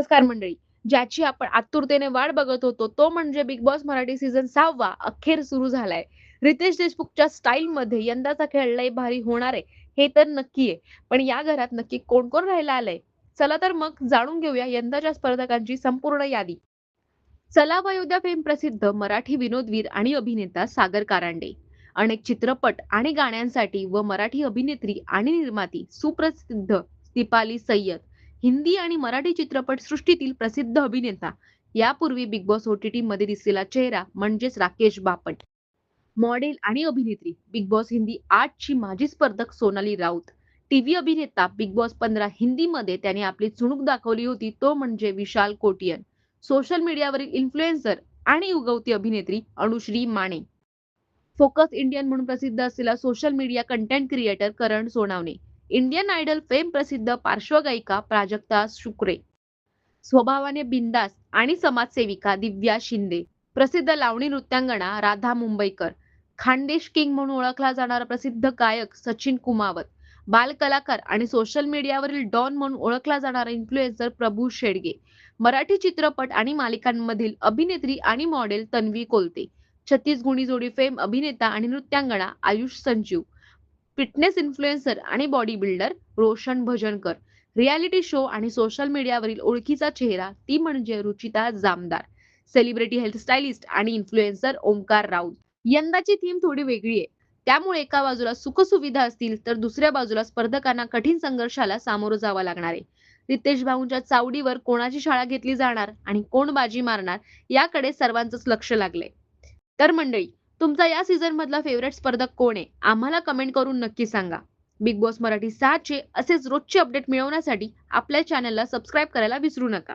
नमस्कार मंडळी. ज्याची आपण आतुरतेने वाट बघत होतो तो म्हणजे बिग बॉस मराठी सीझन सहावा अखेर सुरू झालाय. रितेश देशमुखच्या स्टाईल मध्ये यंदाचा खेळ लय भारी होणार आहे हे तर नक्की आहे. पण या घरात नक्की कोण कोण राहायला आलंय? चला तर मग जाणून घेऊया यंदाच्या स्पर्धकांची संपूर्ण यादी. चला वयोध्या फेम प्रसिद्ध मराठी विनोदवीर आणि अभिनेता सागर कारांडे. अनेक चित्रपट आणि गाण्यांसाठी व मराठी अभिनेत्री आणि निर्माती सुप्रसिद्ध दीपाली सय्यद. हिंदी आणि मराठी चित्रपट सृष्टीतील प्रसिद्ध अभिनेता. यापूर्वी बिग बॉस ओटीटी मध्ये दिसलेला चेहरा म्हणजेच राकेश बापट. मॉडेल आणि अभिनेत्री बिग बॉस हिंदी आठ ची माजी स्पर्धक सोनाली राऊत. टीव्ही अभिनेता बिग बॉस पंधरा हिंदी मध्ये त्याने आपली चुणूक दाखवली होती तो म्हणजे विशाल कोटियन. सोशल मीडियावरील इन्फ्लुएन्सर आणि उगवती अभिनेत्री अनुश्री माने. फोकस इंडियन म्हणून प्रसिद्ध असलेला social media content creator Karan Sonawane. Indian Idol fame प्रसिद्ध पार्श्वगायिका प्राजक्ता शुक्रे. स्वभावाने बिंदास आणि समाजसेविका दिव्या शिंदे. प्रसिद्ध लावणी नृत्यांगणा राधा मुंबईकर. खानदेश किंग म्हणून ओळखला जाणारा प्रसिद्ध गायक सचिन कुमावत. बालकलाकार आणि सोशल मीडियावरील डॉन म्हणून ओळखला जाणारा इन्फ्लुएन्सर प्रभू शेडगे. मराठी चित्रपट आणि मालिकांमधील अभिनेत्री आणि मॉडेल तन्वी कोलते. छत्तीस गुणी जोडी फेम अभिनेता आणि नृत्यांगणा आयुष संजीव. फिटनेस इन्फ्लुएन्सर आणि body builder Roshan Bhajankar. Reality show आणि सोशल मीडियावरील ओळखीचा चेहरा ती म्हणजे Ruchita Jamdar. Celebrity health stylist आणि इन्फ्लुएन्सर ओमकार राऊत. यंदाची थीम थोडी वेगळी आहे. त्यामुळे एका बाजूला सुखसुविधा असतील तर दुसऱ्या बाजूला स्पर्धकांना कठीण संघर्षाला सामोरं जावं लागणार आहे. रितेश भाऊंच्या चावडीवर कोणाची शाळा घेतली जाणार आणि कोण बाजी मारणार याकडे सर्वांचंच लक्ष लागलंय. तर मंडळी तुमचा या सीझन मधला फेवरेट स्पर्धक कोण आहे? आम्हाला कमेंट करून नक्की सांगा. बिग बॉस मराठी सहाचे असेच रोजचे अपडेट मिळवण्यासाठी आपल्या चॅनलला सबस्क्राईब करायला विसरू नका.